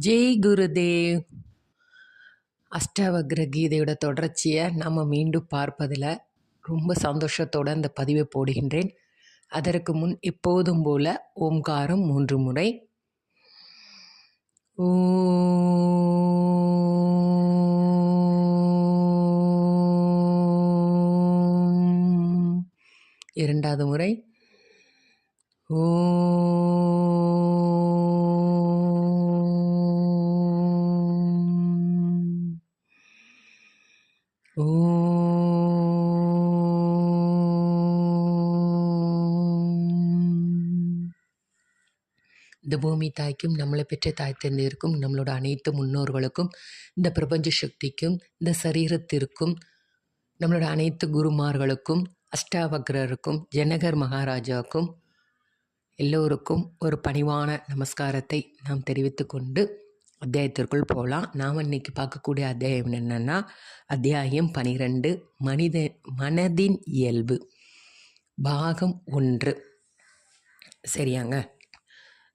ஜெய் குருதேவ். அஷ்டவக்ர கீதையோட தொடர்ச்சியை நம்ம மீண்டும் பார்ப்பதில் ரொம்ப சந்தோஷத்தோடு அந்த பதிவை போடுகின்றேன். அதற்கு முன் எப்போதும் போல ஓம்காரம் மூன்று முறை. ஓ இரண்டாவது முறை. ஓ பூமி தாய்க்கும் நம்மளை பெற்ற தாய் தந்தையருக்கும் நம்மளோட அனைத்து முன்னோர்களுக்கும் இந்த பிரபஞ்ச சக்திக்கும் இந்த சரீரத்திற்கும் நம்மளோட அனைத்து குருமார்களுக்கும் அஷ்டாவக்ரருக்கும் ஜனகர் மகாராஜாவுக்கும் எல்லோருக்கும் ஒரு பணிவான நமஸ்காரத்தை நாம் தெரிவித்துக்கொண்டு அத்தியாயத்திற்குள் போகலாம். நாம் இன்னைக்கு பார்க்கக்கூடிய அத்தியாயம் என்னென்னா அத்தியாயம் பனிரெண்டு மனித மனதின் இயல்பு. பாகம் ஒன்று. சரியாங்க?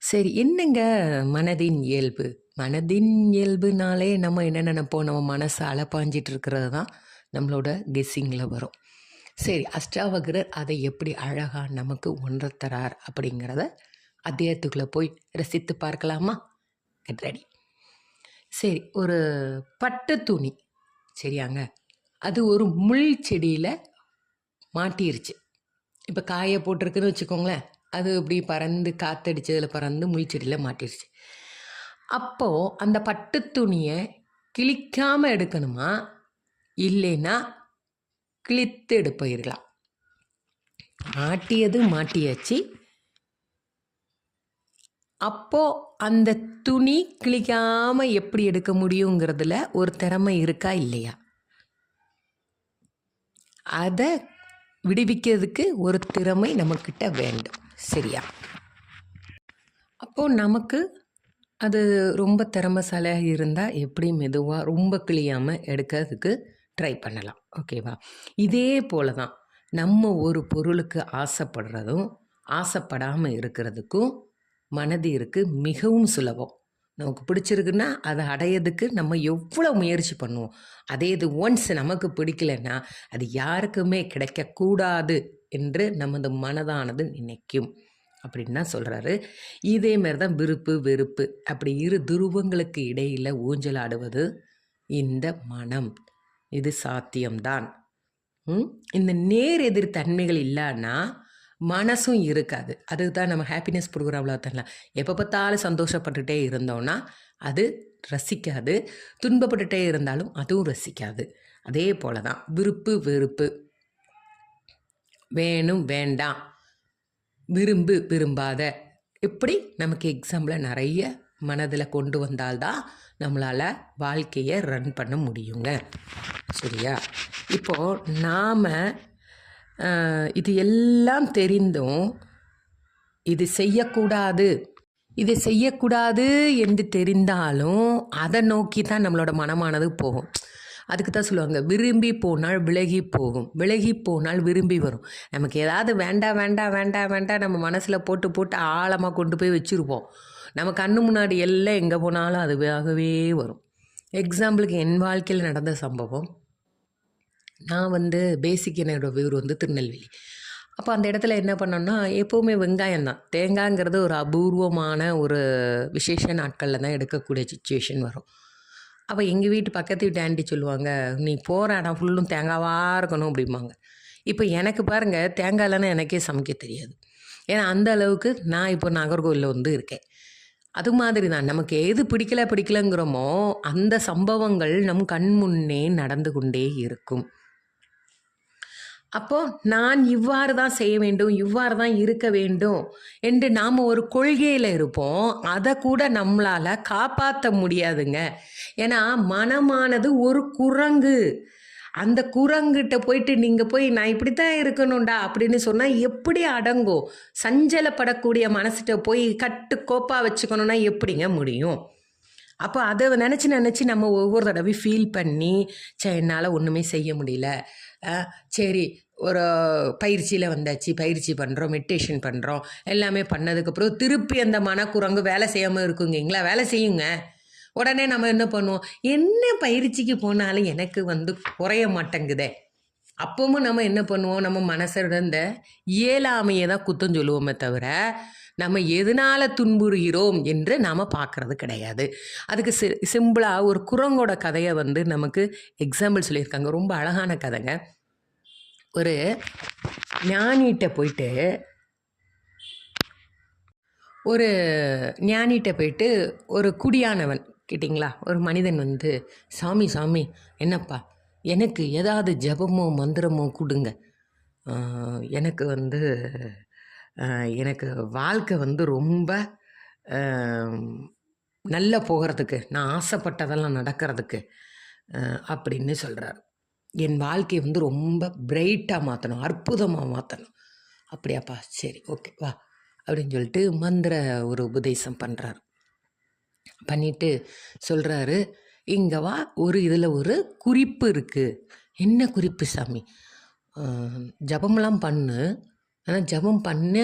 சரி என்னங்க மனதின் இயல்பு? மனதின் இயல்புனாலே நம்ம என்ன நினைப்போம்? நம்ம மனசை அலப்பாஞ்சிட்டு இருக்கிறது தான் நம்மளோட கெஸ்ஸிங்கில் வரும். சரி அஷ்டாவகரர் அதை எப்படி அழகாக நமக்கு ஒன்றத் அப்படிங்கிறத அத்தியாயத்துக்குள்ளே போய் ரசித்து பார்க்கலாமா? கெட் ரெடி சரி ஒரு பட்டு துணி. சரியாங்க. அது ஒரு முள் செடியில் மாட்டிருச்சு. இப்போ காயை போட்டிருக்குன்னு வச்சுக்கோங்களேன். அது இப்படி பறந்து காத்தடிச்சதில் பறந்து முள்செடியில் மாட்டிடுச்சு அப்போது அந்த பட்டு துணியை கிழிக்காமல் எடுக்கணுமா? இல்லைன்னா கிழித்து எடுப்பயிரலாம் மாட்டியது மாட்டியாச்சு. அப்போது அந்த துணி கிழிக்காமல் எப்படி எடுக்க முடியுங்கிறதுல ஒரு திறமை இருக்கா? இல்லையா? அதை விடுவிக்கிறதுக்கு ஒரு திறமை நம்மக்கிட்ட வேண்டும். சரியா. அப்போது நமக்கு அது ரொம்ப திறமைசாலியாக இருந்தால் எப்படி மெதுவாக ரொம்ப கிளியாமல் எடுக்கிறதுக்கு ட்ரை பண்ணலாம். ஓகேவா இதே போல தான் நம்ம ஒரு பொருளுக்கு ஆசைப்படுறதும் ஆசைப்படாமல் இருக்கிறதுக்கும் மனதிற்கு மிகவும் சுலபம். நமக்கு பிடிச்சிருக்குன்னா அதை அடையிறதுக்கு நம்ம எவ்வளோ முயற்சி பண்ணுவோம். அதே இது ஒன்ஸ் நமக்கு பிடிக்கலன்னா அது யாருக்குமே கிடைக்கக்கூடாது. என்று நமது மனதானது நினைக்கும். அப்படின்னு தான் சொல்கிறாரு இதே மாதிரி தான் விருப்பு வெறுப்பு அப்படி இரு துருவங்களுக்கு இடையில் ஊஞ்சல் ஆடுவது இந்த மனம். இது சாத்தியம்தான். இந்த நேர் எதிர் தன்மைகள் இல்லைன்னா மனசும் இருக்காது. அதுக்கு தான் நம்ம ஹாப்பினஸ் ப்ரோக்ராமில் தரலாம் எப்போ பார்த்தாலும் சந்தோஷப்பட்டுகிட்டே இருந்தோம்னா அது ரசிக்காது. துன்பப்பட்டுட்டே இருந்தாலும் அதுவும் ரசிக்காது. அதே போல தான் விருப்பு வெறுப்பு. வேணும் வேண்டாம். விரும்பு விரும்பாத. இப்படி நமக்கு எக்ஸாம்பிள் நிறைய மனதில் கொண்டு வந்தால்தான் நம்மளால் வாழ்க்கையை ரன் பண்ண முடியுங்க. சரியா? இப்போது நாம் இது எல்லாம் தெரிந்தும் இது செய்யக்கூடாது இது செய்யக்கூடாது என்று தெரிந்தாலும் அதை நோக்கி தான் நம்மளோட மனமானது போகும். அதுக்கு தான் சொல்லுவாங்க விரும்பி போனால் விலகி போகும். விலகி போனால் விரும்பி வரும். நமக்கு ஏதாவது வேண்டாம் வேண்டாம் வேண்டாம் வேண்டாம் நம்ம மனசில் போட்டு போட்டு ஆழமாக கொண்டு போய் வச்சுருப்போம். நம்ம கண்ணு முன்னாடி எல்லாம் எங்கே போனாலும் அதுவாகவே வரும். எக்ஸாம்பிளுக்கு என் வாழ்க்கையில் நடந்த சம்பவம். நான் வந்து பேசிக் என்னோடய ஊர் வந்து திருநெல்வேலி. அப்போ அந்த இடத்துல என்ன பண்ணோம்னா எப்போவுமே வெங்காயம் தான். தேங்காய்ங்கிறது ஒரு அபூர்வமான ஒரு விசேஷ நாட்களில் தான் எடுக்கக்கூடிய சுச்சுவேஷன் வரும். அப்போ எங்கள் வீட்டு பக்கத்து வீட்டு ஆண்டி சொல்லுவாங்க நீ போகிற இடம் ஃபுல்லும் தேங்காவாக இருக்கணும் அப்படிம்பாங்க. இப்போ எனக்கு பாருங்கள் தேங்காய் இல்லைன்னா எனக்கே சமைக்க தெரியாது. ஏன்னா அந்த அளவுக்கு நான் இப்போ நாகர்கோவிலில் வந்து இருக்கேன். அது மாதிரி தான். நமக்கு எது பிடிக்கல பிடிக்கலங்கிறோமோ அந்த சம்பவங்கள் நம் கண் முன்னே நடந்து கொண்டே இருக்கும். அப்போ நான் இவ்வாறு தான் செய்ய வேண்டும் இவ்வாறு தான் இருக்க வேண்டும் என்று நாம் ஒரு கொள்கையில் இருப்போம். அதை கூட நம்மளால் காப்பாற்ற முடியாதுங்க. ஏன்னா மனமானது ஒரு குரங்கு. அந்த குரங்கிட்ட போயிட்டு நீங்கள் போய் நான் இப்படி தான் இருக்கணும்டா அப்படின்னு சொன்னால் எப்படி அடங்கும்? சஞ்சலப்படக்கூடிய மனசிட்ட போய் கட்டு கோப்பாக வச்சுக்கணுன்னா எப்படிங்க முடியும்? அப்போ அதை நினச்சி நினச்சி நம்ம ஒவ்வொரு தடவையும் ஃபீல் பண்ணி சே என்னால் ஒன்றுமே செய்ய முடியல. சரி ஒரு பயிற்சியில் வந்தாச்சு. பயிற்சி பண்ணுறோம் மெடிடேஷன் பண்ணுறோம் எல்லாமே பண்ணதுக்கப்புறம் திருப்பி அந்த மனக்குரங்கு வேலை செய்யாமல் இருக்குங்கங்களா வேலை செய்யுங்க. உடனே நம்ம என்ன பண்ணுவோம்? என்ன பயிற்சிக்கு போனாலும் எனக்கு வந்து குறைய மாட்டேங்குதே. அப்பவும் நம்ம என்ன பண்ணுவோம்? நம்ம மனசோட இந்த இயலாமையை தான் குத்தம் சொல்லுவோமே தவிர நம்ம எதனால் துன்புறுகிறோம் என்று நாம் பார்க்குறது கிடையாது. அதுக்கு சி சிம்பிளாக ஒரு குரங்கோட கதையை வந்து நமக்கு எக்ஸாம்பிள் சொல்லியிருக்காங்க. ரொம்ப அழகான கதைங்க. ஒரு ஞானிகிட்ட போயிட்டு ஒரு ஞானிகிட்ட போயிட்டு ஒரு குடியானவன் கேட்டிங்களா? ஒரு மனிதன் வந்து சாமி சாமி என்னப்பா? எனக்கு ஏதாவது ஜெபமோ மந்திரமோ கொடுங்க. எனக்கு வந்து எனக்கு வாழ்க்கை வந்து ரொம்ப நல்லா போகிறதுக்கு நான் ஆசைப்பட்டதெல்லாம் நடக்கிறதுக்கு அப்படின்னு சொல்கிறார் என் வாழ்க்கையை வந்து ரொம்ப பிரைட்டாக மாற்றணும் அற்புதமாக மாற்றணும் அப்படியாப்பா? சரி ஓகே வா. அப்படின்னு சொல்லிட்டு மந்திர ஒரு உபதேசம் பண்ணுறாரு பண்ணிட்டு சொல்கிறாரு இங்கே வா ஒரு இதில் ஒரு குறிப்பு இருக்குது என்ன குறிப்பு சாமி? ஜபம்லாம் பண்ணு. ஆனால் ஜபம் பண்ண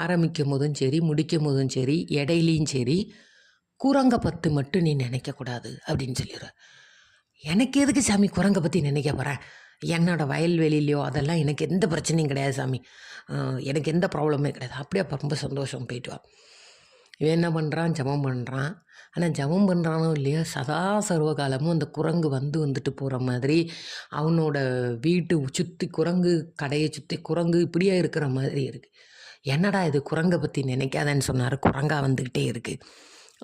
ஆரம்பிக்கும் போதும் சரி முடிக்கும் போதும் சரி இடையிலையும் சரி குரங்க பத்து மட்டும் நீ நினைக்கக்கூடாது அப்படின்னு சொல்லிடுற எனக்கு எதுக்கு சாமி குரங்கை பற்றி நினைக்க போகிறேன் என்னோட வயல்வெளியிலையோ அதெல்லாம் எனக்கு எந்த பிரச்சனையும் கிடையாது சாமி. எனக்கு எந்த ப்ராப்ளமே கிடையாது. அப்படியே அப்போ ரொம்ப சந்தோஷம் போயிட்டு வா. இவன் என்ன பண்ணுறான் ஜபம் பண்ணுறான் ஆனால் ஜபம் பண்ணுறானோ இல்லையோ சதா சர்வகாலமும் அந்த குரங்கு வந்து வந்துட்டு போகிற மாதிரி அவனோட வீட்டு சுற்றி குரங்கு கடையை சுற்றி குரங்கு இப்படியே இருக்கிற மாதிரி இருக்குது என்னடா இது குரங்கை பற்றி நினைக்காதேன்னு சொன்னார். குரங்கா வந்துக்கிட்டே இருக்குது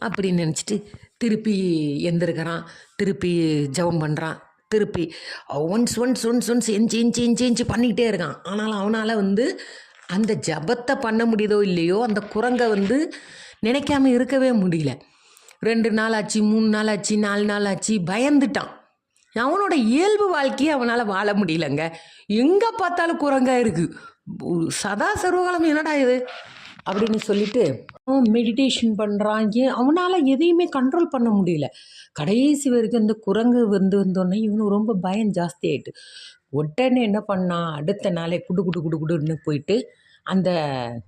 அப்படின்னு நினச்சிட்டு திருப்பி எந்திருக்கிறான். திருப்பி ஜெபம் பண்ணுறான் திருப்பி once once once once inch inch inch inch பண்ணிக்கிட்டே இருக்கான். ஆனாலும் அவனால் வந்து அந்த ஜபத்தை பண்ண முடியுதோ இல்லையோ அந்த குரங்கை வந்து நினைக்காம இருக்கவே முடியல. ரெண்டு நாள் ஆச்சு மூணு நாள் ஆச்சு நாலு நாள் ஆச்சு பயந்துட்டான். அவனோட இயல்பு வாழ்க்கையை அவனால் வாழ முடியலங்க. எங்கே பார்த்தாலும் குரங்காக இருக்குது சதா சர்வகாலம் என்னடா இது? அப்படின்னு சொல்லிட்டு மெடிடேஷன் பண்ணுறான் ஏன்? அவனால் எதையுமே கண்ட்ரோல் பண்ண முடியல. கடைசி வரைக்கும் இந்த குரங்கு வந்து வந்தோடனே இவனு ரொம்ப பயம் ஜாஸ்தி ஆயிட்டு. உடனே என்ன பண்ணான்? அடுத்த நாளே குடு குடு குடு குடுன்னு போயிட்டு அந்த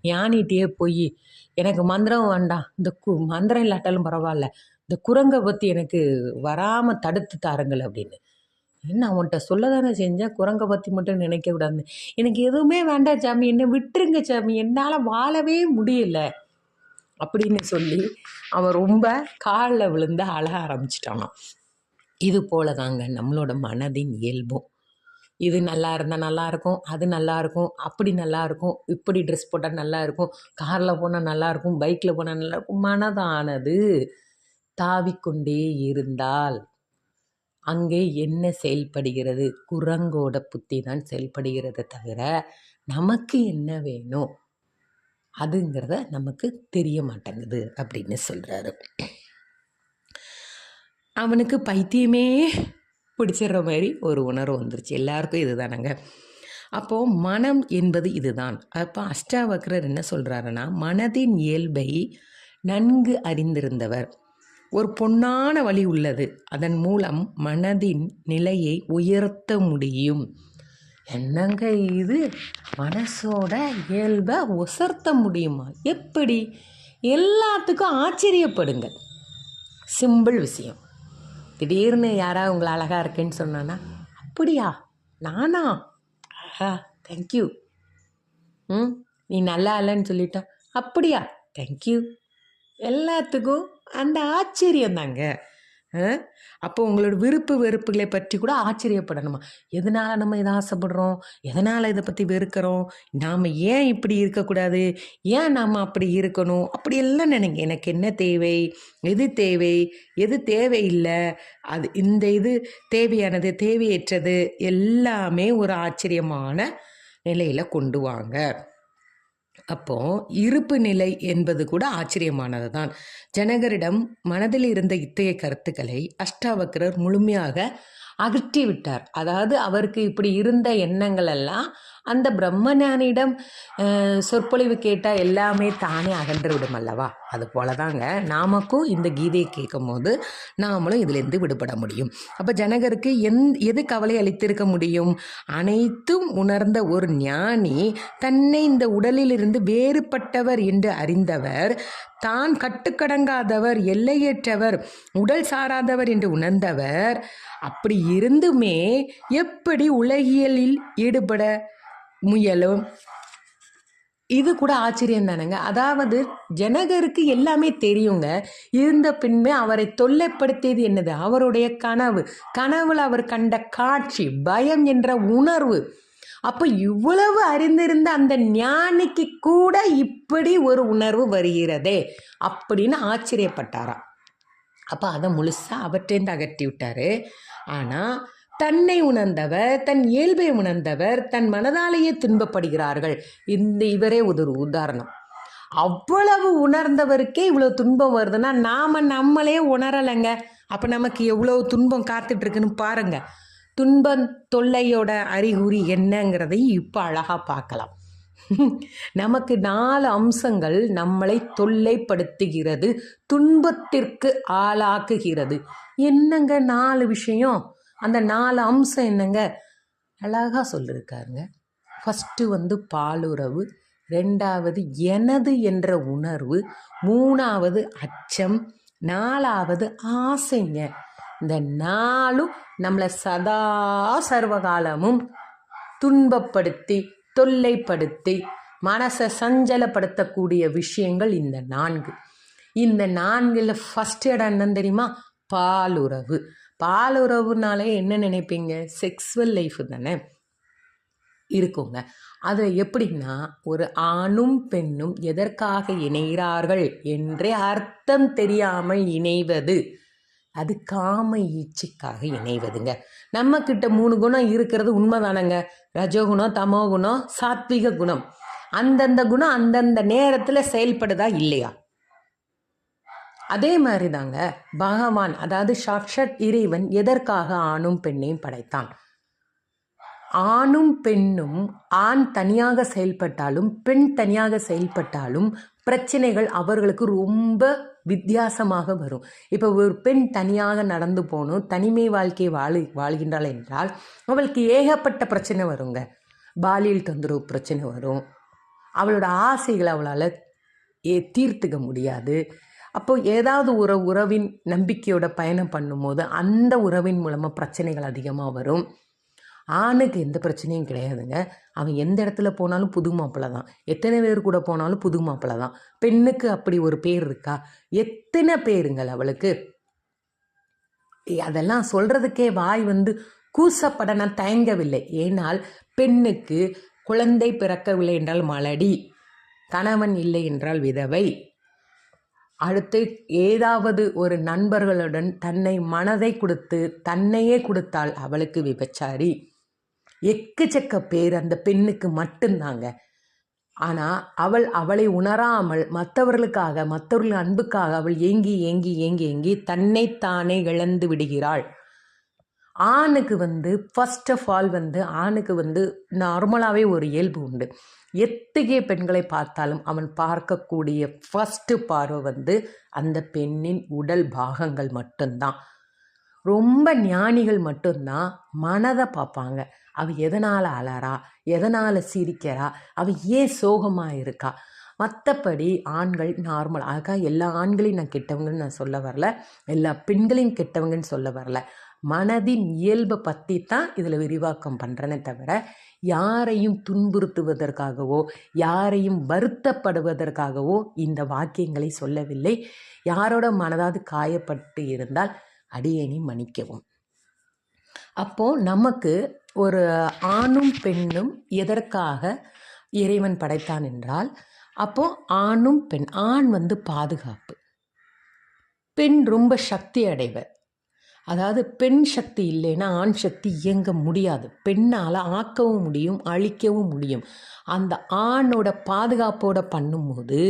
ஞானிகிட்டே போய் எனக்கு மந்திரம் வேண்டாம். இந்த கு மந்திரம் இல்லாட்டாலும் பரவாயில்ல. இந்த குரங்கை பற்றி எனக்கு வராமல் தடுத்து தாருங்கள் அப்படின்னு. நான் அவன்கிட்ட சொல்ல தானே செஞ்சேன் குரங்கை பற்றி மட்டும் நினைக்க கூடாதுன்னு. எனக்கு எதுவுமே வேண்டாம் சாமி. என்னை விட்டுருங்க சாமி. என்னால் வாழவே முடியல. அப்படின்னு சொல்லி அவன் ரொம்ப காலில் விழுந்து அழ ஆரம்பிச்சிட்டானான் இது போல தாங்க நம்மளோட மனதின் இயல்பும். இது நல்லா இருந்தால் நல்லா இருக்கும். அது நல்லா இருக்கும். அப்படி நல்லா இருக்கும். இப்படி ட்ரெஸ் போட்டால் நல்லா இருக்கும். காரில் போனால் நல்லா இருக்கும். பைக்கில் போனால் நல்லா இருக்கும். மனதானது தாவிக்கொண்டே இருந்தால் அங்கே என்ன செயல்படுகிறது? குரங்கோட புத்தி தான் செயல்படுகிறத தவிர நமக்கு என்ன வேணும்? அதுங்கிறத நமக்கு தெரிய மாட்டேங்குது அப்படின்னு சொல்கிறாரு அவனுக்கு பைத்தியமே பிடிச்சிடுற மாதிரி ஒரு உணர்வு வந்துருச்சு. எல்லாருக்கும் இதுதானங்க. அப்போது மனம் என்பது இதுதான். அப்போ அஷ்டாவக்ரர் என்ன சொல்கிறாருன்னா மனதின் இயல்பை நன்கு அறிந்திருந்தவர். ஒரு பொன்னான வழி உள்ளது. அதன் மூலம் மனதின் நிலையை உயர்த்த முடியும். என்னங்க இது? மனசோட இயல்பை உசர்த்த முடியுமா? எப்படி? எல்லாத்துக்கும் ஆச்சரியப்படுங்கள் சிம்பிள் விஷயம். திடீர்னு யாராவது உங்களை அழகாக இருக்கேன்னு சொன்னானா அப்படியா? நானா? ஆஹா தேங்க்யூ ம் நீ நல்லா இல்லைன்னு சொல்லிட்டா? அப்படியா? தேங்க்யூ எல்லாத்துக்கும் அந்த ஆச்சரியம் தாங்க அப்போ உங்களோட விருப்பு வெறுப்புகளை பற்றி கூட ஆச்சரியப்படணுமா? எதனால் நம்ம இதை ஆசைப்படுறோம்? எதனால் இதை பற்றி வெறுக்கிறோம்? நாம் ஏன் இப்படி இருக்கக்கூடாது? ஏன் நாம் அப்படி இருக்கணும்? அப்படியெல்லாம் நினைங்க. எனக்கு என்ன தேவை? எது தேவை? எது தேவையில்லை? அது இந்த இது தேவையானது தேவையற்றது எல்லாமே ஒரு ஆச்சரியமான நிலையில் கொண்டு வாங்க. அப்போ இருப்பு நிலை என்பது கூட ஆச்சரியமானது தான் ஜனகரிடம் மனதில் இருந்த இத்தகைய கருத்துக்களை அஷ்டாவக்கரர் முழுமையாக அகற்றி விட்டார் அதாவது அவருக்கு இப்படி இருந்த எண்ணங்கள் எல்லாம் அந்த பிரம்மஞானியிடம் சொற்பொழிவு கேட்டால் எல்லாமே தானே அகன்று விடும் அல்லவா? அது போல தாங்க நாமக்கும் இந்த கீதையை கேட்கும் போது நாமளும் இதிலிருந்து விடுபட முடியும். அப்போ ஜனகருக்கு எந் எது கவலை அளித்திருக்க முடியும்? அனைத்தும் உணர்ந்த ஒரு ஞானி தன்னை இந்த உடலிலிருந்து வேறுபட்டவர் என்று அறிந்தவர் தான் கட்டுக்கடங்காதவர் எல்லையற்றவர் உடல் சாராதவர் என்று உணர்ந்தவர் அப்படி இருந்துமே எப்படி உலகியலில் ஈடுபட முயலும். இது கூட ஆச்சரியம் தானேங்க. அதாவது ஜனகருக்கு எல்லாமே தெரியுங்க. இருந்த பின்பே அவரை தொல்லைப்படுத்தியது என்னது? அவருடைய கனவு. கனவுல அவர் கண்ட காட்சி பயம் என்ற உணர்வு. அப்போ இவ்வளவு அறிந்திருந்த அந்த ஞானிக்கு கூட இப்படி ஒரு உணர்வு வருகிறதே அப்படின்னு ஆச்சரியப்பட்டாராம். அப்போ அதை முழுசாக அவற்றேந்து அகற்றி விட்டாரு ஆனால் தன்னை உணர்ந்தவர் தன் இயல்பை உணர்ந்தவர் தன் மனதாலேயே துன்பப்படுகிறார்கள். இந்த இவரே ஒரு உதாரணம். அவ்வளவு உணர்ந்தவருக்கே இவ்வளோ துன்பம் வருதுன்னா நாம் நம்மளே உணரலைங்க. அப்போ நமக்கு எவ்வளோ துன்பம் காத்துட்ருக்குன்னு பாருங்க. துன்பம் தொல்லையோட அறிகுறி என்னங்கிறதையும் இப்போ அழகாக பார்க்கலாம். நமக்கு நாலு அம்சங்கள் நம்மளை தொல்லைப்படுத்துகிறது துன்பத்திற்கு ஆளாக்குகிறது. என்னங்க நாலு விஷயம்? அந்த நாலு அம்சம் என்னங்க? அழகாக சொல்லியிருக்காருங்க ஃபஸ்ட்டு வந்து பாலுறவு ரெண்டாவது எனது என்ற உணர்வு மூணாவது அச்சம் நாலாவது ஆசைங்க. இந்த நாளும் நம்மளை சதா சர்வகாலமும் துன்பப்படுத்தி தொல்லைப்படுத்தி மனசை சஞ்சலப்படுத்தக்கூடிய விஷயங்கள் இந்த நான்கு. இந்த நான்கில் ஃபஸ்ட் இடம் என்னன்னு தெரியுமா? பாலுறவு. பாலுறவுனாலே என்ன நினைப்பீங்க? செக்ஸுவல் லைஃப் தானே? இருக்குங்க. அது எப்படின்னா ஒரு ஆணும் பெண்ணும் எதற்காக இணைகிறார்கள் என்றே அர்த்தம் தெரியாமல் இணைவது. அது காம ஈச்சைக்காக இணைவதுங்க. நம்ம கிட்ட மூணு குணம் இருக்கிறது உண்மைதானங்க. ரஜோகுணம் தமோ குணம் சாத்விக குணம். அந்தந்த குணம் அந்தந்த நேரத்தில் செயல்படுதா இல்லையா? அதே மாதிரி தாங்க பகவான் அதாவது சாட்சத் இறைவன் எதற்காக ஆணும் பெண்ணையும் படைத்தான்? ஆணும் பெண்ணும் ஆண் தனியாக செயல்பட்டாலும் பெண் தனியாக செயல்பட்டாலும் பிரச்சனைகள் அவர்களுக்கு ரொம்ப வித்தியாசமாக வரும். இப்போ ஒரு பெண் தனியாக நடந்து போகணும் தனிமை வாழ்க்கையை வாழு வாழ்கின்றாள் என்றால் அவளுக்கு ஏகப்பட்ட பிரச்சனை வருங்க. பாலியல் தொந்தரவு பிரச்சனை வரும். அவளோட ஆசைகளை அவளால் ஏ தீர்த்துக்க முடியாது. அப்போ ஏதாவது ஒரு உறவின் நம்பிக்கையோட பயணம் பண்ணும்போது அந்த உறவின் மூலமாக பிரச்சனைகள் அதிகமாக வரும். ஆணுக்கு எந்த பிரச்சனையும் கிடையாதுங்க. அவன் எந்த இடத்துல போனாலும் புது மாப்பிள்ளை தான். எத்தனை பேர் கூட போனாலும் புது மாப்பிள்ளை தான். பெண்ணுக்கு அப்படி ஒரு பேர் இருக்கா? எத்தனை பேருங்கள் அவளுக்கு? அதெல்லாம் சொல்கிறதுக்கே வாய் வந்து கூசப்பட நான் தயங்கவில்லை. ஏனால் பெண்ணுக்கு குழந்தை பிறக்கவில்லை என்றால் மலடி. கணவன் இல்லை என்றால் விதவை. அடுத்து ஏதாவது ஒரு நண்பர்களுடன் தன்னை மனதை கொடுத்து தன்னையே கொடுத்தாள் அவளுக்கு விபச்சாரி. எக்கச்சக்க பேர் அந்த பெண்ணுக்கு மட்டும்தாங்க. ஆனால் அவள் அவளை உணராமல் மற்றவர்களுக்காக மற்றவர்கள் அன்புக்காக அவள் ஏங்கி ஏங்கி ஏங்கி ஏங்கி தன்னைத்தானே இழந்து விடுகிறாள். ஆணுக்கு வந்து ஃபஸ்ட் ஆஃப் ஆல் வந்து ஆணுக்கு வந்து நார்மலாகவே ஒரு இயல்பு உண்டு. எத்தகைய பெண்களை பார்த்தாலும் அவன் பார்க்கக்கூடிய ஃபஸ்ட்டு பார்வை வந்து அந்த பெண்ணின் உடல் பாகங்கள் மட்டும்தான். ரொம்ப ஞானிகள் மட்டும்தான் மனதை பார்ப்பாங்க. அவ எதனால் அலறா எதனால் சிரிக்கிறா? அவ ஏன் சோகமாக இருக்கா? மற்றபடி ஆண்கள் நார்மல் ஆக எல்லா ஆண்களையும் நான் கெட்டவங்கன்னு நான் சொல்ல வரல. எல்லா பெண்களையும் கெட்டவங்கன்னு சொல்ல வரல. மனதின் இயல்பை பற்றி தான் இதில் விரிவாக்கம் பண்ணுறேனே தவிர யாரையும் துன்புறுத்துவதற்காகவோ யாரையும் வருத்தப்படுவதற்காகவோ இந்த வாக்கியங்களை சொல்லவில்லை. யாரோட மனதாவது காயப்பட்டு இருந்தால் அடியேனி மன்னிக்கவும். அப்போது நமக்கு ஒரு ஆணும் பெண்ணும் எதற்காக இறைவன் படைத்தான் என்றால் அப்போது ஆணும் பெண் ஆண் வந்து பாதுகாப்பு. பெண் ரொம்ப சக்தி அடைவர் அதாவது பெண் சக்தி இல்லைன்னா ஆண் சக்தி இயங்க முடியாது. பெண்ணால் ஆக்கவும் முடியும் அழிக்கவும் முடியும். அந்த ஆணோட பாதுகாப்போட பண்ணும்போது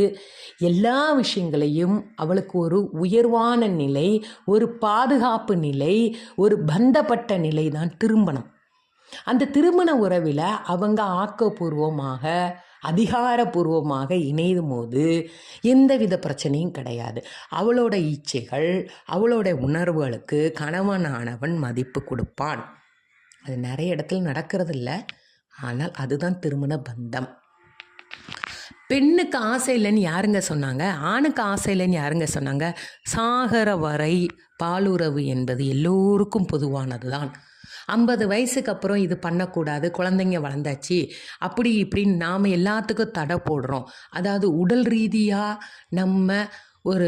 எல்லா விஷயங்களையும் அவளுக்கு ஒரு உயர்வான நிலை ஒரு பாதுகாப்பு நிலை ஒரு பந்தப்பட்ட நிலை தான் திருமணம். அந்த திருமண உறவில் அவங்க ஆக்கப்பூர்வமாக அதிகாரப்பூர்வமாக இணையும் போது எந்தவித பிரச்சனையும் கிடையாது. அவளோட இச்சைகள் அவளோட உணர்வுகளுக்கு கணவனானவன் மதிப்பு கொடுப்பான். அது நிறைய இடத்துல நடக்கிறது இல்லை ஆனால் அதுதான் திருமண பந்தம். பெண்ணுக்கு ஆசை இல்லைன்னு யாருங்க சொன்னாங்க? ஆணுக்கு ஆசை இல்லைன்னு யாருங்க சொன்னாங்க? சாகர வரை பாலுறவு என்பது எல்லோருக்கும் பொதுவானது தான் ஐம்பது வயசுக்கு அப்புறம் இது பண்ணக்கூடாது குழந்தைங்க வளர்ந்தாச்சு அப்படி இப்படின்னு நாம் எல்லாத்துக்கும் தடை போடுறோம். அதாவது உடல் ரீதியாக நம்ம ஒரு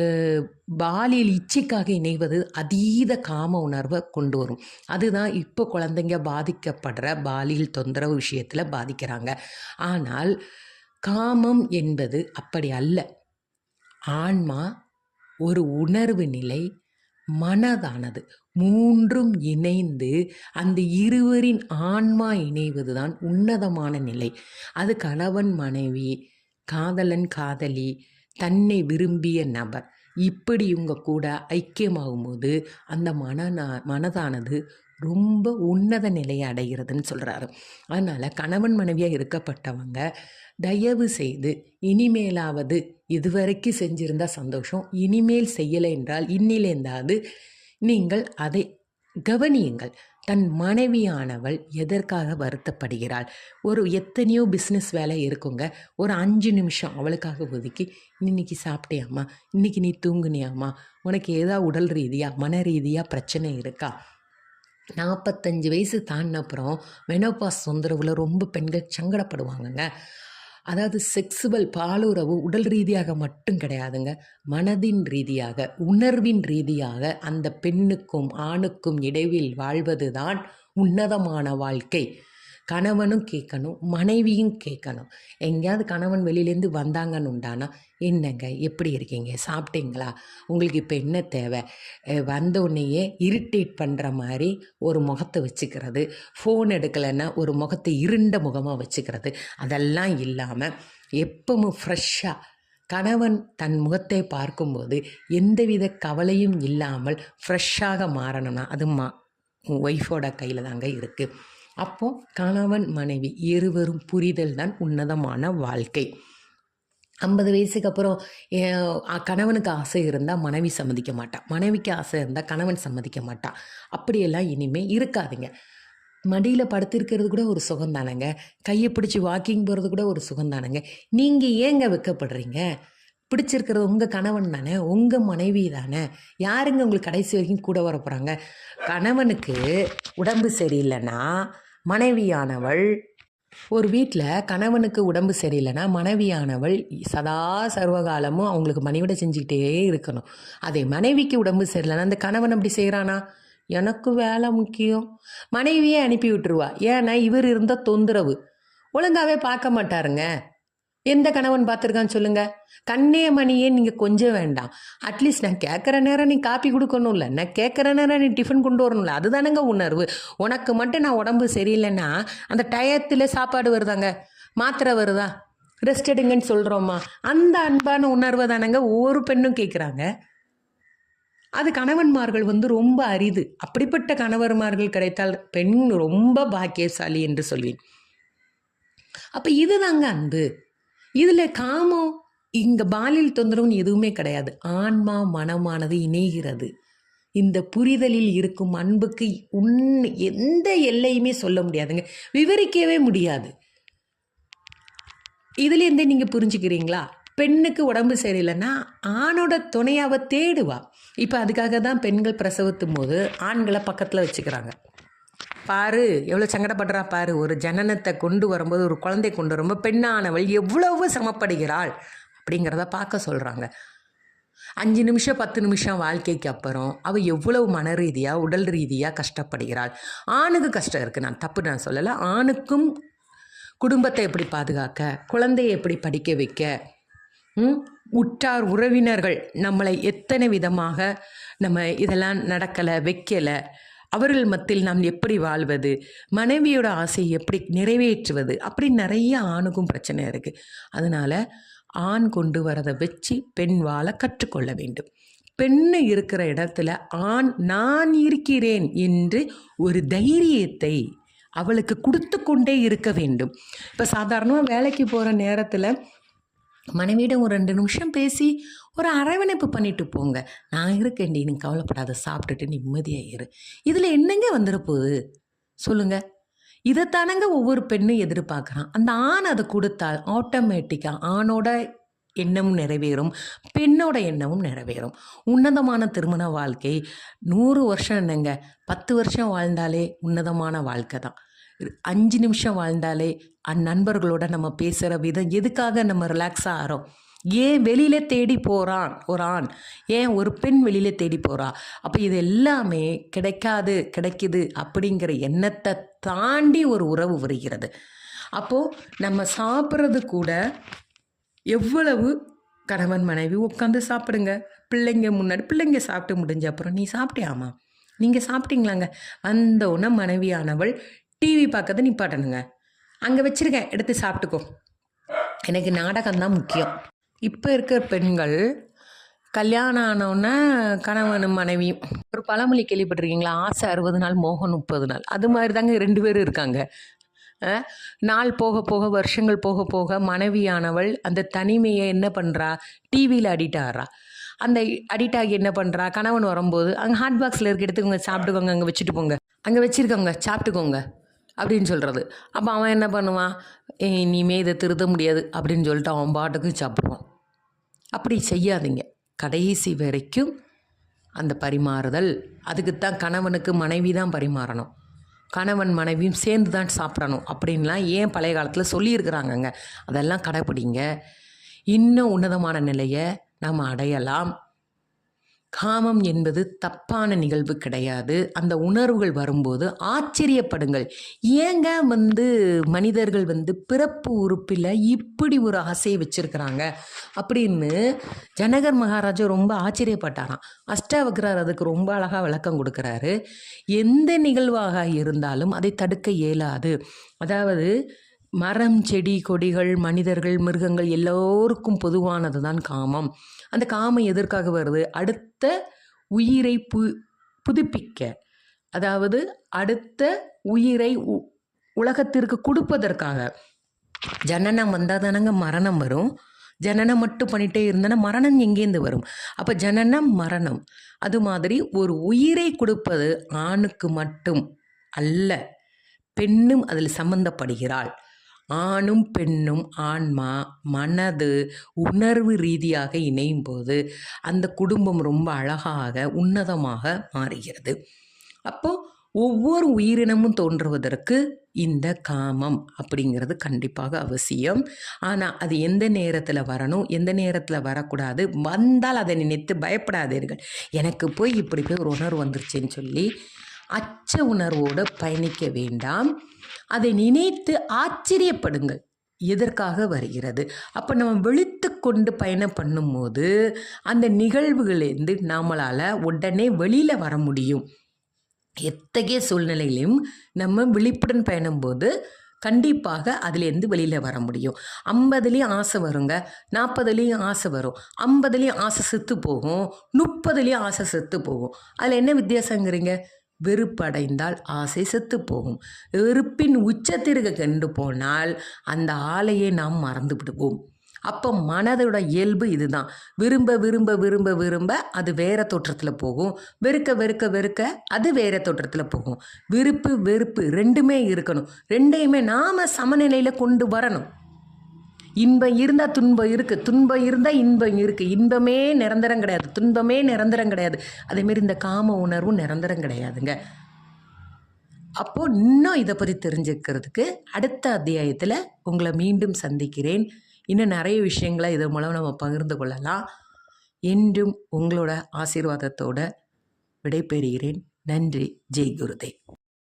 பாலியல் இச்சைக்காக இணைவது அதீத காம உணர்வை கொண்டு வரும். அதுதான் இப்போ குழந்தைங்க பாதிக்கப்படுற பாலியல் தொந்தரவு விஷயத்தில் பாதிக்கிறாங்க. ஆனால் காமம் என்பது அப்படி அல்ல. ஆன்மா ஒரு உணர்வு நிலை மனதானது. மூன்றும் இணைந்து அந்த இருவரின் ஆன்மா இணைவது தான் உன்னதமான நிலை. அது கணவன் மனைவி காதலன் காதலி தன்னை விரும்பிய நபர். இப்படி இவங்க கூட ஐக்கியமாகும்போது அந்த மன மனதானது ரொம்ப உன்னத நிலையை அடைகிறதுன்னு சொல்கிறாரு அதனால் கணவன் மனைவியாக இருக்கப்பட்டவங்க தயவு செய்து இனிமேலாவது இதுவரைக்கும் செஞ்சிருந்தால் சந்தோஷம் இனிமேல் செய்யலை என்றால் இன்னிலேந்தாவது நீங்கள் அதை கவனியுங்கள். தன் மனைவியானவள் எதற்காக வருத்தப்படுகிறாள்? ஒரு எத்தனையோ பிஸ்னஸ் வேலை இருக்குங்க. ஒரு அஞ்சு நிமிஷம் அவளுக்காக ஒதுக்கி இன்னைக்கு சாப்பிட்டியாம்மா? இன்னைக்கு நீ தூங்குனியாம்மா? உனக்கு ஏதாவது உடல் ரீதியாக மன ரீதியாக பிரச்சனை இருக்கா? நாற்பத்தஞ்சு வயசு தாண்டின அப்புறம் மெனோபாஸ் தொந்தரவில் ரொம்ப பெண்கள் சங்கடப்படுவாங்கங்க. அதாவது செக்ஸுவல் பாலுறவு உடல் ரீதியாக மட்டும் கிடையாதுங்க. மனதின் ரீதியாக உணர்வின் ரீதியாக அந்த பெண்ணுக்கும் ஆணுக்கும் இடைவில் வாழ்வது தான் உன்னதமான வாழ்க்கை. கணவனும் கேட்கணும் மனைவியும் கேட்கணும். எங்கேயாவது கணவன் வெளியிலேருந்து வந்தாங்கன்னு உண்டானா என்னங்க எப்படி இருக்கீங்க? சாப்பிட்டீங்களா? உங்களுக்கு இப்போ என்ன தேவை? வந்தோடனேயே இரிட்டேட் பண்ணுற மாதிரி ஒரு முகத்தை வச்சுக்கிறது ஃபோன் எடுக்கலைன்னா ஒரு முகத்தை இருண்ட முகமாக வச்சுக்கிறது அதெல்லாம் இல்லாமல் எப்பவும் ஃப்ரெஷ்ஷாக கணவன் தன் முகத்தை பார்க்கும்போது எந்தவித கவலையும் இல்லாமல் ஃப்ரெஷ்ஷாக மாறணும்னா அது மா ஒய்ஃபோட கையில் தாங்க இருக்குது அப்போது கணவன் மனைவி இருவரும் புரிதல் தான் உன்னதமான வாழ்க்கை. ஐம்பது வயசுக்கு அப்புறம் கணவனுக்கு ஆசை இருந்தால் மனைவி சம்மதிக்க மாட்டான் மனைவிக்கு ஆசை இருந்தால் கணவன் சம்மதிக்க மாட்டான் அப்படியெல்லாம் இனிமேல் இருக்காதுங்க. மடியில் படுத்திருக்கிறது கூட ஒரு சுகம்தானங்க. கையை பிடிச்சி வாக்கிங் போகிறது கூட ஒரு சுகம்தானங்க. நீங்கள் ஏங்க வெக்கப்படுறீங்க? பிடிச்சிருக்கிறது உங்கள் கணவன் தானே உங்கள் மனைவி தானே. யாருங்க உங்களுக்கு கடைசி வரைக்கும் கூட வர போகிறாங்க கணவனுக்கு உடம்பு சரியில்லைன்னா மனைவியானவள் ஒரு வீட்டில் கணவனுக்கு உடம்பு சரியில்லைன்னா மனைவியானவள் சதா சர்வகாலமும் அவங்களுக்கு மனைவிட செஞ்சுக்கிட்டே இருக்கணும். அதே மனைவிக்கு உடம்பு சரியில்லைன்னா அந்த கணவன் அப்படி செய்கிறானா எனக்கு வேலை முக்கியம். மனைவியே அனுப்பி விட்டுருவா. ஏன்னா இவர் இருந்த தொந்தரவு. ஒழுங்காகவே பார்க்க மாட்டாருங்க. எந்த கணவன் பார்த்துருக்கான்னு சொல்லுங்க. கண்ணே மணியே நீங்கள் கொஞ்சம் வேண்டாம் அட்லீஸ்ட் நான் கேட்குற நேரம் நீ காப்பி கொடுக்கணும்ல. நான் கேட்குற நேரம் நீ டிஃபன் கொண்டு வரணும்ல. அதுதானங்க உணர்வு. உனக்கு மட்டும் நான் உடம்பு சரியில்லைன்னா அந்த டயத்தில் சாப்பாடு வருதாங்க? மாத்திரை வருதா? ரெஸ்ட் எடுங்கன்னு சொல்கிறோமா அந்த அன்பான உணர்வை தானங்க ஒவ்வொரு பெண்ணும் கேட்குறாங்க. அது கணவன்மார்கள் வந்து ரொம்ப அரிது. அப்படிப்பட்ட கணவன்மார்கள் கிடைத்தால் பெண் ரொம்ப பாக்கியசாலி என்று சொல்வேன். அப்போ இதுதாங்க அன்பு. இதில் காமம் இங்கே பாலியல் தொந்தரவுன்னு எதுவுமே கிடையாது. ஆன்மா மனமானது இணைகிறது. இந்த புரிதலில் இருக்கும் அன்புக்கு உன் எந்த எல்லையுமே சொல்ல முடியாதுங்க. விவரிக்கவே முடியாது. இதுலேருந்தே நீங்கள் புரிஞ்சுக்கிறீங்களா? பெண்ணுக்கு உடம்பு சரியில்லைன்னா ஆணோட துணையாவை தேடுவா. இப்போ அதுக்காக தான் பெண்கள் பிரசவத்தும் போது ஆண்களை பக்கத்தில் வச்சுக்கிறாங்க. பாரு எவ்வளோ சங்கடப்படுறா பாரு. ஒரு ஜனனத்தை கொண்டு வரும்போது ஒரு குழந்தை கொண்டு வரும்போது பெண்ணானவள் எவ்வளவு சிரமப்படுகிறாள் அப்படிங்கிறத பார்க்க சொல்கிறாங்க அஞ்சு நிமிஷம் பத்து நிமிஷம் வாழ்க்கைக்கு அப்புறம் அவள் எவ்வளவு மன ரீதியாக உடல் ரீதியாக கஷ்டப்படுகிறாள். ஆணுக்கு கஷ்டம் இருக்குது நான் தப்பு நான் சொல்லலை. ஆணுக்கும் குடும்பத்தை எப்படி பாதுகாக்க குழந்தையை எப்படி படிக்க வைக்க உற்றார் உறவினர்கள் நம்மளை எத்தனை விதமாக நம்ம இதெல்லாம் நடக்கலை வைக்கலை அவர்கள் மத்தியில் நாம் எப்படி வாழ்வது? மனைவியோட ஆசையை எப்படி நிறைவேற்றுவது? அப்படி நிறைய ஆணுக்கும் பிரச்சனை இருக்குது அதனால் ஆண் கொண்டு வரதை வச்சு பெண் வாழ கற்றுக்கொள்ள வேண்டும். பெண்ணு இருக்கிற இடத்துல ஆண் நான் இருக்கிறேன் என்று ஒரு தைரியத்தை அவளுக்கு கொடுத்து கொண்டே இருக்க வேண்டும். இப்போ சாதாரணமாக வேலைக்கு போகிற நேரத்தில் மனைவியிடம் ஒரு ரெண்டு நிமிஷம் பேசி ஒரு அரவணைப்பு பண்ணிட்டு போங்க. நான் இருக்கேன்டி நீ கவலைப்படாத சாப்பிட்டுட்டு நிம்மதியாக இரு. இதில் என்னங்க வந்துட போகுது? சொல்லுங்க. இதைத்தானங்க ஒவ்வொரு பெண்ணும் எதிர்பார்க்குறான். அந்த ஆண் அதை கொடுத்தால் ஆட்டோமேட்டிக்காக ஆணோட எண்ணமும் நிறைவேறும் பெண்ணோட எண்ணமும் நிறைவேறும். உன்னதமான திருமண வாழ்க்கை நூறு வருஷம் என்னங்க? பத்து வருஷம் வாழ்ந்தாலே உன்னதமான வாழ்க்கை தான். அஞ்சு நிமிஷம் வாழ்ந்தாலே அந்நண்பர்களோட நம்ம பேசுகிற விதம் எதுக்காக நம்ம ரிலாக்ஸ் ஆகிறோம் ஏன் வெளியில் தேடி போகிறான் ஒரு ஆண். ஏன் ஒரு பெண் வெளியில் தேடி போகிறா அப்போ இது எல்லாமே கிடைக்காது கிடைக்குது அப்படிங்கிற எண்ணத்தை தாண்டி ஒரு உறவு வருகிறது. அப்போது நம்ம சாப்பிட்றது கூட எவ்வளவு கணவன் மனைவி உட்காந்து சாப்பிடுங்க. பிள்ளைங்க முன்னாடி பிள்ளைங்க சாப்பிட்டு முடிஞ்ச அப்புறம் நீ சாப்பிட்டியாமா நீங்கள் சாப்பிட்டீங்களாங்க? அந்த உணவு மனைவியானவள் டிவி பார்க்கறத நிப்பாட்டணுங்க. அங்கே வச்சுருக்கேன். எடுத்து சாப்பிட்டுக்கோ. எனக்கு நாடகம் தான் முக்கியம். இப்போ இருக்கிற பெண்கள் கல்யாணம் ஆனவுடனே கணவனும் மனைவியும். ஒரு பழமொழி கேள்விப்பட்டிருக்கீங்களா? ஆசை அறுபது நாள் மோகம் முப்பது நாள். அது மாதிரி தாங்க ரெண்டு பேரும் இருக்காங்க. நாள் போக போக வருஷங்கள் போக போக மனைவியானவள் அந்த தனிமையை என்ன பண்ணுறா டிவியில் அடிக்ட் ஆகிறா அந்த அடிக்ட் ஆகி என்ன பண்ணுறா கணவன் வரும்போது அங்கே ஹாட் பாக்ஸில் இருக்க எடுத்துக்கோங்க சாப்பிட்டுக்கோங்க அங்கே வச்சுட்டு போங்க. அங்கே வச்சுருக்கோங்க சாப்பிட்டுக்கோங்க. அப்படின்னு சொல்கிறது அப்போ அவன் என்ன பண்ணுவான்? "ஏய், இனிமே இதை திருத்த முடியாது அப்படின்னு சொல்லிட்டு அவன் பாட்டுக்கு சாப்பிடுவான். அப்படி செய்யாதீங்க. கடைசி வரைக்கும் அந்த பரிமாறுதல். அதுக்குத்தான் கணவனுக்கு மனைவி தான் பரிமாறணும். கணவன் மனைவியும் சேர்ந்து தான் சாப்பிடணும் அப்படின்லாம் ஏன் பழைய காலத்தில் சொல்லியிருக்கிறாங்கங்க? அதெல்லாம் கடைப்பிடிங்க. இன்னும் உன்னதமான நிலையை நாம் அடையலாம். காமம் என்பது தப்பான நிகழ்வு கிடையாது. அந்த உணர்வுகள் வரும்போது ஆச்சரியப்படுங்கள். ஏங்க வந்து மனிதர்கள் வந்து பிறப்பு உறுப்பில் இப்படி ஒரு ஆசையை வச்சுருக்கிறாங்க? அப்படின்னு ஜனகர் மகாராஜா ரொம்ப ஆச்சரியப்பட்டாராம். அஷ்டாவக்ரார் அதுக்கு ரொம்ப அழகாக விளக்கம் கொடுக்குறாரு. எந்த நிகழ்வாக இருந்தாலும் அதை தடுக்க இயலாது. அதாவது மரம் செடி கொடிகள் மனிதர்கள் மிருகங்கள் எல்லோருக்கும் பொதுவானது தான் காமம். அந்த காமம் எதற்காக வருது? அடுத்த உயிரை பு புதுப்பிக்க. அதாவது அடுத்த உயிரை உ- உலகத்திற்கு கொடுப்பதற்காக. ஜனனம் வந்தால் தானங்க மரணம் வரும். ஜனனம் மட்டும் பண்ணிட்டே இருந்தனா மரணம் எங்கேருந்து வரும்? அப்போ ஜனனம் மரணம். அது மாதிரி ஒரு உயிரை கொடுப்பது ஆணுக்கு மட்டும் அல்ல பெண்ணும் அதில் சம்மந்தப்படுகிறாள் ஆணும் பெண்ணும் ஆன்மா மனது உணர்வு ரீதியாக இணையும் போது அந்த குடும்பம் ரொம்ப அழகாக உன்னதமாக மாறுகிறது. அப்போ ஒவ்வொரு உயிரினமும் தோன்றுவதற்கு இந்த காமம் அப்படிங்கிறது கண்டிப்பாக அவசியம். ஆனால் அது எந்த நேரத்தில் வரணும் எந்த நேரத்தில் வரக்கூடாது வந்தால் அதை நினைத்து பயப்படாதீர்கள். எனக்கு போய் இப்படி போய் ஒரு உணர்வு வந்துருச்சுன்னு சொல்லி அச்ச உணர்வோடு பயணிக்க வேண்டாம். அதை நினைத்து ஆச்சரியப்படுங்கள். எதற்காக வருகிறது? அப்போ நம்ம விழித்து கொண்டு பயணம் பண்ணும்போது அந்த நிகழ்வுகளிலிருந்து நம்மளால் உடனே வெளியில் வர முடியும். எத்தகைய சூழ்நிலையிலையும் நம்ம விழிப்புடன் பயணம்போது கண்டிப்பாக அதுலேருந்து வெளியில் வர முடியும். ஐம்பதுலேயும் ஆசை வருங்க நாற்பதுலேயும் ஆசை வரும். ஐம்பதுலேயும் ஆசை செத்து போகும் முப்பதுலேயும் ஆசை செத்து போகும். அதில் என்ன வித்தியாசங்கிறீங்க? வெறுப்படைந்தால் ஆசை செத்து போகும் வெறுப்பின் உச்சத்திற்கு கண்டு போனால் அந்த ஆலையை நாம் மறந்து விடுவோம். அப்போ மனதோட இயல்பு இதுதான். விரும்ப விரும்ப விரும்ப விரும்ப அது வேற தோற்றத்தில் போகும். வெறுக்க வெறுக்க வெறுக்க அது வேற தோற்றத்தில் போகும். விருப்பு வெறுப்பு ரெண்டுமே இருக்கணும். ரெண்டையுமே நாம் சமநிலையில் கொண்டு வரணும். இன்பம் இருந்தால் துன்பம் இருக்குது துன்பம் இருந்தால் இன்பம் இருக்குது இன்பமே நிரந்தரம் கிடையாது துன்பமே நிரந்தரம் கிடையாது. அதேமாரி இந்த காம உணர்வும் நிரந்தரம் கிடையாதுங்க. அப்போது இன்னும் இதை பற்றி தெரிஞ்சுக்கிறதுக்கு அடுத்த அத்தியாயத்தில் உங்களை மீண்டும் சந்திக்கிறேன். இன்னும் நிறைய விஷயங்களை இது மூலம் நம்ம பகிர்ந்து கொள்ளலாம். என்றும் உங்களோட ஆசீர்வாதத்தோட விடைபெறுகிறேன். நன்றி. ஜெய் குருதே